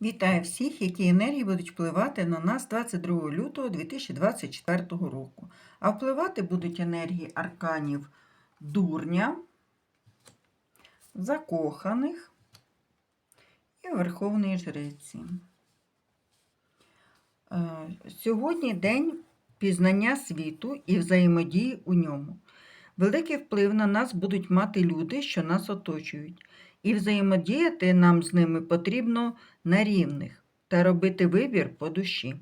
Вітаю всіх, які енергії будуть впливати на нас 22 лютого 2024 року. А впливати будуть енергії арканів дурня, закоханих і Верховної Жриці. Е, Сьогодні день пізнання світу і взаємодії у ньому. Великий вплив на нас будуть мати люди, що нас оточують, і взаємодіяти нам з ними потрібно на рівних та робити вибір по душі.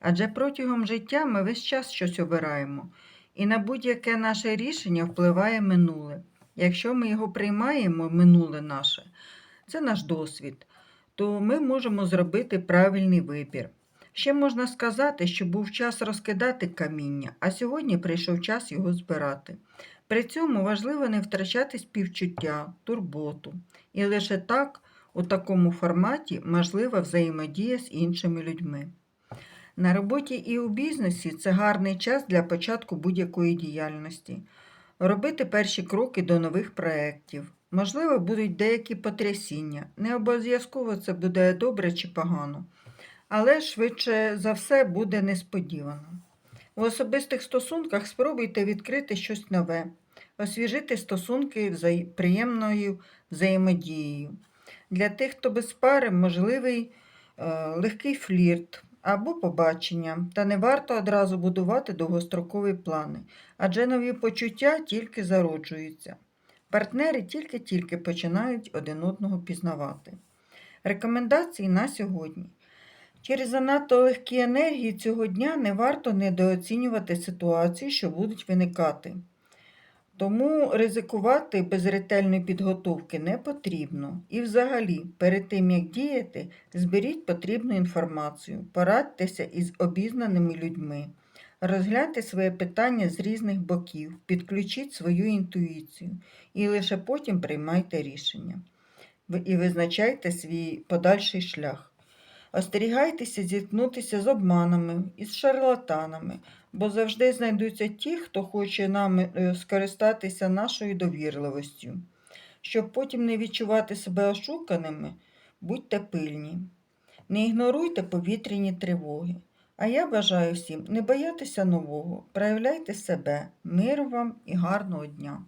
Адже протягом життя ми весь час щось обираємо, і на будь-яке наше рішення впливає минуле. Якщо ми його приймаємо, минуле наше, це наш досвід, то ми можемо зробити правильний вибір. Ще можна сказати, що був час розкидати каміння, а сьогодні прийшов час його збирати. При цьому важливо не втрачати співчуття, турботу. І лише так, у такому форматі, можлива взаємодія з іншими людьми. На роботі і у бізнесі це гарний час для початку будь-якої діяльності. Робити перші кроки до нових проєктів. Можливо, будуть деякі потрясіння. Не обов'язково це буде добре чи погано, але швидше за все буде несподівано. У особистих стосунках спробуйте відкрити щось нове, освіжити стосунки взаї- приємною взаємодією. Для тих, хто без пари, можливий е, легкий флірт або побачення, та не варто одразу будувати довгострокові плани, адже нові почуття тільки зароджуються. Партнери тільки-тільки починають один одного пізнавати. Рекомендації на сьогодні. Через занадто легкі енергії цього дня не варто недооцінювати ситуації, що будуть виникати. Тому ризикувати без ретельної підготовки не потрібно. І взагалі, перед тим як діяти, зберіть потрібну інформацію, порадьтеся із обізнаними людьми, розгляньте своє питання з різних боків, підключіть свою інтуїцію і лише потім приймайте рішення. І визначайте свій подальший шлях. Остерігайтеся зіткнутися з обманами і з шарлатанами, бо завжди знайдуться ті, хто хоче нами е, скористатися нашою довірливостю. Щоб потім не відчувати себе ошуканими, будьте пильні. Не ігноруйте повітряні тривоги. А я бажаю всім не боятися нового, проявляйте себе, миру вам і гарного дня!